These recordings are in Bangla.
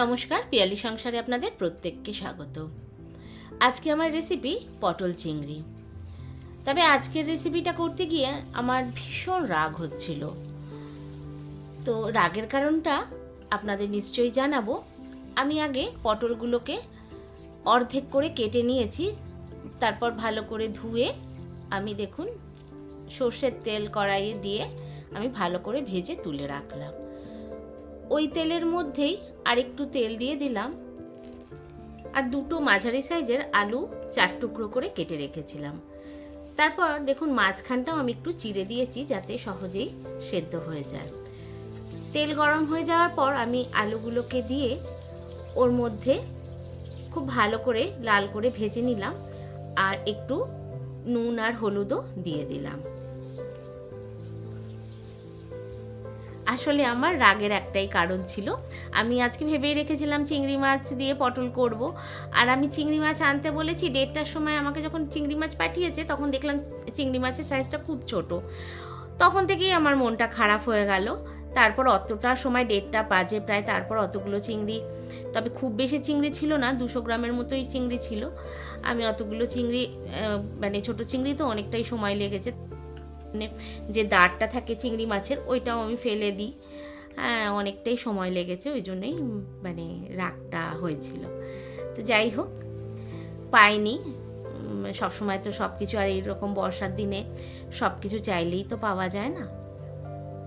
নমস্কার, পিয়ালি সংসারে আপনাদের প্রত্যেককে স্বাগত। আজকে আমার রেসিপি পটল চিংড়ি। তবে আজকের রেসিপিটা করতে গিয়ে আমার ভীষণ রাগ হচ্ছিল। তো রাগের কারণটা আপনাদের নিশ্চয়ই জানাব। আমি আগে পটলগুলোকে অর্ধেক করে কেটে নিয়েছি, তারপর ভালো করে ধুয়ে আমি দেখুন সর্ষের তেল কড়াইয়ে দিয়ে আমি ভালো করে ভেজে তুলে রাখলাম। ওই তেলের মধ্যেই আরেকটু তেল দিয়ে দিলাম। আর দুটো মাঝারি সাইজের আলু চার টুকরো করে কেটে রেখেছিলাম। তারপর দেখুন মাঝখানটাও আমি একটু চিড়ে দিয়েছি যাতে সহজেই সেদ্ধ হয়ে যায়। তেল গরম হয়ে যাওয়ার পর আমি আলুগুলোকে দিয়ে ওর মধ্যে খুব ভালো করে লাল করে ভেজে নিলাম। আর একটু নুন আর হলুদও দিয়ে দিলাম। আসলে আমার রাগের একটাই কারণ ছিল। আমি আজকে ভেবেই রেখেছিলাম চিংড়ি মাছ দিয়ে পটল করব। আর আমি চিংড়ি মাছ আনতে বলেছি, দেড়টার সময় আমাকে যখন চিংড়ি মাছ পাঠিয়েছে, তখন দেখলাম চিংড়ি মাছের সাইজটা খুব ছোট। তখন থেকেই আমার মনটা খারাপ হয়ে গেল। তারপর অতটা সময় দেড়টা বাজে প্রায়, তারপর অতগুলো চিংড়ি, তবে খুব বেশি চিংড়ি ছিল না, দুশো গ্রামের মতোই চিংড়ি ছিল। আমি অতগুলো চিংড়ি মানে ছোট চিংড়ি তো অনেকটাই সময় লেগেছে। যে দাঁড়টা থাকে চিংড়ি মাছের, ওইটাও আমি ফেলে দিই। হ্যাঁ অনেকটাই সময় লেগেছে, ওই জন্যই মানে রাগটা হয়েছিল। তো যাই হোক, পাইনি। সবসময় তো সব কিছু আর এইরকম বর্ষার দিনে সব কিছু চাইলেই তো পাওয়া যায় না।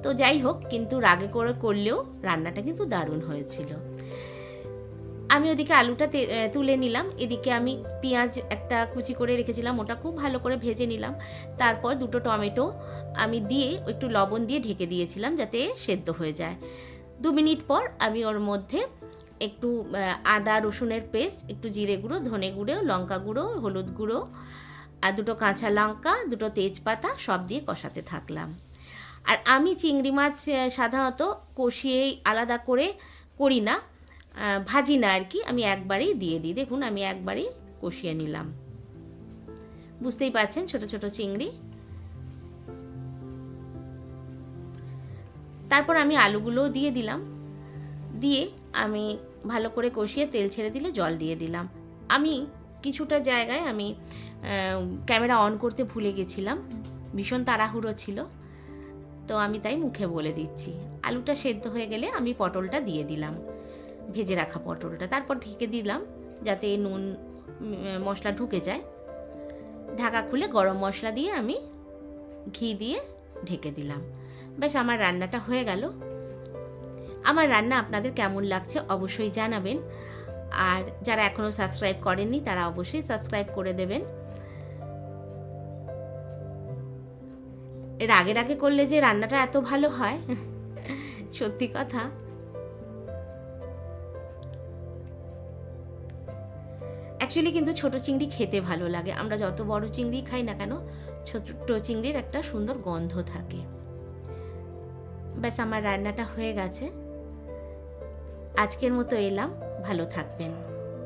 তো যাই হোক, কিন্তু রাগে করে করলেও রান্নাটা কিন্তু দারুণ হয়েছিল। আমি ওদিকে আলুটা তুলে নিলাম। এদিকে আমি পেঁয়াজ একটা কুচি করে রেখেছিলাম, ওটা খুব ভালো করে ভেজে নিলাম। তারপর দুটো টমেটো আমি দিয়ে একটু লবণ দিয়ে ঢেকে দিয়েছিলাম যাতে সেদ্ধ হয়ে যায়। দু মিনিট পর আমি ওর মধ্যে একটু আদা, রসুনের পেস্ট, একটু জিরে গুঁড়ো, ধনে গুঁড়ো, লঙ্কা গুঁড়ো, হলুদ গুঁড়ো আর দুটো কাঁচা লঙ্কা, দুটো তেজপাতা সব দিয়ে কষাতে থাকলাম। আর আমি চিংড়ি মাছ সাধারণত কষিয়েই আলাদা করে করি না। ভাজি না আর কি, আমি একবারেই দিয়ে দিই। দেখুন, আমি একবারেই কষিয়ে নিলাম। বুঝতেই পারছেন, ছোট ছোট চিংড়ি। তারপর আমি আলুগুলোও দিয়ে দিলাম। দিয়ে আমি ভালো করে কষিয়ে তেল ছেড়ে দিলে জল দিয়ে দিলাম। আমি কিছুটা জায়গায় আমি ক্যামেরা অন করতে ভুলে গেছিলাম। ভীষণ তাড়াহুড়ো ছিল। তো আমি তাই মুখে বলে দিচ্ছি। আলুটা সেদ্ধ হয়ে গেলে আমি পটলটা দিয়ে দিলাম। ভেজে রাখা পটলটা। তারপর ঢেকে দিলাম যাতে নুন মশলা ঢুকে যায়। ঢাকা খুলে গরম মশলা দিয়ে আমি ঘি দিয়ে ঢেকে দিলাম। ব্যাস আমার রান্নাটা হয়ে গেল। আমার রান্না আপনাদের কেমন লাগছে অবশ্যই জানাবেন। আর যারা এখনও সাবস্ক্রাইব করেননি, তারা অবশ্যই সাবস্ক্রাইব করে দেবেন। এর আগের আগে করলে যে রান্নাটা এত ভালো হয়, সত্যি কথা। অ্যাকচুয়ালি কিন্তু ছোট চিংড়ি খেতে ভালো লাগে। আমরা যত বড় চিংড়ি খাই না কেন ছোট চিংড়ির একটা সুন্দর গন্ধ থাকে। ব্যাস, আমার রান্নাটা হয়ে গেছে। আজকের মতো এলাম। ভালো থাকবেন।